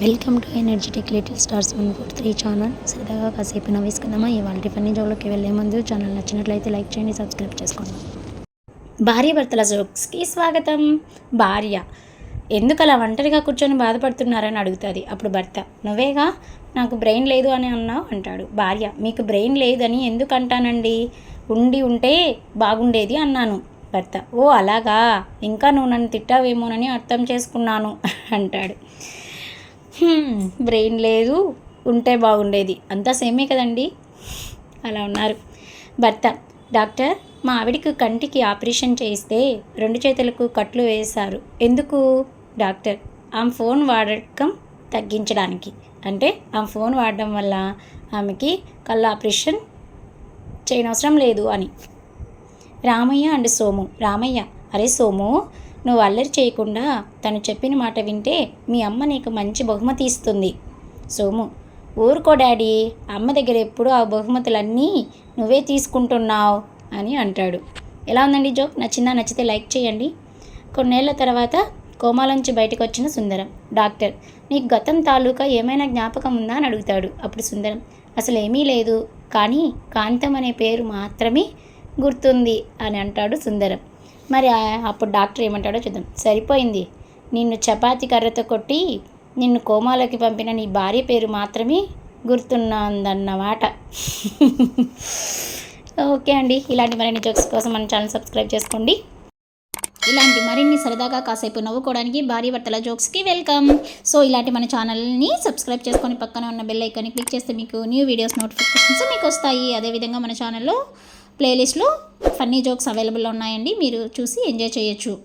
Welcome to energetic little stars one four three channel. సరదాగా కాసేపు నవ్వేసుకుందామా? ఇవాళ ఫన్నీ జోలోకి వెళ్ళే ముందు ఛానల్ నచ్చినట్లయితే లైక్ చేయండి సబ్స్క్రైబ్ చేసుకోండి. భార్య భర్తల జోక్స్కి స్వాగతం. భార్య ఎందుకు అలా ఒంటరిగా కూర్చొని బాధపడుతున్నారని అడుగుతుంది. అప్పుడు భర్త నువ్వేగా? నాకు బ్రెయిన్ లేదు అని అన్నావు అంటాడు. భార్య మీకు బ్రెయిన్ లేదని ఎందుకు అంటానండి? ఉండి ఉంటే బాగుండేది అన్నాను. భర్త ఓ అలాగా? ఇంకా నువ్వు నన్ను తిట్టావేమోనని అర్థం చేసుకున్నాను అంటాడు. బ్రెయిన్ లేదు ఉంటే బాగుండేది. అంతా సేమే కదండి? అలా ఉన్నారు. భర్త డాక్టర్ మా ఆవిడికి కంటికి ఆపరేషన్ చేయిస్తే రెండు చేతులకు కట్లు వేశారు. ఎందుకు? డాక్టర్ ఆమె ఫోన్ వాడకం తగ్గించడానికి. అంటే ఆమె ఫోన్ వాడడం వల్ల ఆమెకి కళ్ళ ఆపరేషన్ చేయనవసరం లేదు అని. రామయ్య అండ్ సోము రామయ్య అరే సోము నువ్వు అల్లరి చేయకుండా తను చెప్పిన మాట వింటే మీ అమ్మ నీకు మంచి బహుమతి ఇస్తుంది. సోము ఊరుకో డాడీ అమ్మ దగ్గర ఎప్పుడూ ఆ బహుమతులన్నీ నువ్వే తీసుకుంటున్నావు అని అంటాడు. ఎలా ఉందండి జోక్ నచ్చిందా? నచ్చితే లైక్ చేయండి. కొన్నేళ్ళ తర్వాత కోమాలోంచి బయటకు వచ్చిన సుందరం డాక్టర్ నీకు గతం తాలూకా ఏమైనా జ్ఞాపకం ఉందా అని అడుగుతాడు. అప్పుడు సుందరం అసలు ఏమీ లేదు కానీ కాంతం అనే పేరు మాత్రమే గుర్తుంది అని అంటాడు సుందరం. మరి అప్పుడు డాక్టర్ ఏమంటాడో చూద్దాం. సరిపోయింది. నిన్ను చపాతి కర్రతో కొట్టి నిన్ను కోమాలోకి పంపిన నీ భార్య పేరు మాత్రమే గుర్తున్నదన్నమాట ఓకే అండి. ఇలాంటి మరిన్ని జోక్స్ కోసం మన ఛానల్ సబ్స్క్రైబ్ చేసుకోండి. ఇలాంటి మరిన్ని సరదాగా కాసేపు నవ్వుకోవడానికి భార్య భర్తల జోక్స్కి వెల్కమ్. సో ఇలాంటి మన ఛానల్ని సబ్స్క్రైబ్ చేసుకొని పక్కన ఉన్న బెల్ ఐకాన్ని క్లిక్ చేస్తే మీకు న్యూ వీడియోస్ నోటిఫికేషన్స్ మీకు వస్తాయి. అదేవిధంగా మన ఛానల్లో ప్లేలిస్ట్లో ఫన్నీ జోక్స్ అవైలబుల్ ఉన్నాయండి. మీరు చూసి ఎంజాయ్ చేయొచ్చు.